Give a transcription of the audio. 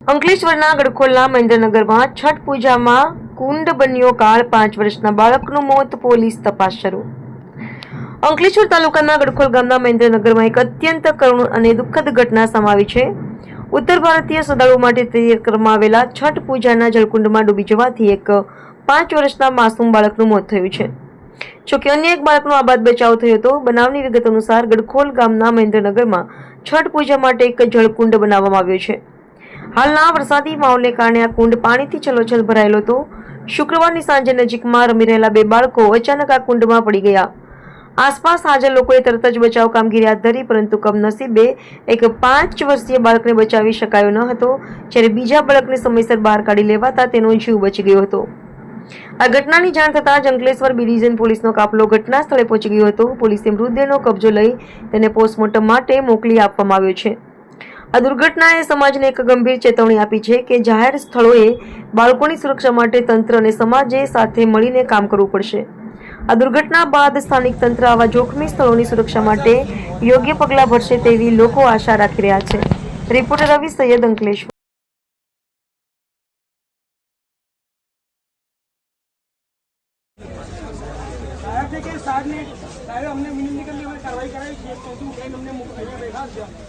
અંકલેશ્વરના ગડખોલના મહેન્દ્રનગરમાં છઠ પૂજામાં કુંડ બન્યો કાળ પાંચ વર્ષના બાળકનું મોત, પોલીસ તપાસ શરૂ. અંકલેશ્વર તાલુકાના ગડખોલ ગામના મહેન્દ્રનગરમાં એક અત્યંત કરુણ અને દુઃખદ ઘટના સમાવી છે. ઉત્તર ભારતીય શ્રદ્ધાળુઓ માટે તૈયાર કરવામાં આવેલા છઠ પૂજાના જળકુંડમાં ડૂબી જવાથી એક પાંચ વર્ષના માસૂમ બાળકનું મોત થયું છે. જોકે અન્ય એક બાળકનો આબાદ બચાવ થયો હતો. બનાવની વિગત અનુસાર ગડખોલ ગામના મહેન્દ્રનગરમાં છઠ પૂજા માટે એક જળકુંડ બનાવવામાં આવ્યો છે. હાલના વરસાદી માહોલને કારણે આ કુંડ પાણીથી છલોછલ ભરાયેલો હતો. શુક્રવારની સાંજે નજીકમાં રમી રહેલા બે બાળકો અચાનક આ કુંડમાં પડી ગયા. આસપાસ હાજર લોકોએ તરત જ બચાવ કામગીરી હાથ ધરી, પરંતુ કમનસીબે એક પાંચ વર્ષીય બાળકને બચાવી શકાયો ન હતો. જ્યારે બીજા બાળકને સમયસર બહાર કાઢી લેવાતા તેનો જીવ બચી ગયો હતો. આ ઘટનાની જાણ થતાં જ અંકલેશ્વર ડિવિઝન પોલીસનો કાફલો ઘટના સ્થળે પહોંચી ગયો હતો. પોલીસે મૃતદેહનો કબજો લઈ તેને પોસ્ટમોર્ટમ માટે મોકલી આપવામાં આવ્યો છે. આ દુર્ઘટનાએ સમાજને એક ગંભીર ચેતવણી આપી છે કે જાહેર સ્થળોએ બાળકોની સુરક્ષા માટે તંત્ર અને સમાજે સાથે મળીને કામ કરવું પડશે. આ દુર્ઘટના બાદ સ્થાનિક તંત્ર આવા જોખમી સ્થળોની સુરક્ષા માટે યોગ્ય પગલાં ભરશે તેવી લોકો આશા રાખી રહ્યા છે. રિપોર્ટર રવિ સૈયદ અંકલેશ્વર. સાહેબ કે સાહેબે, અમને વિનંતી કરી કાર્યવાહી કરાવી છે, તો શું અમને અહીંયા બેઠા છે?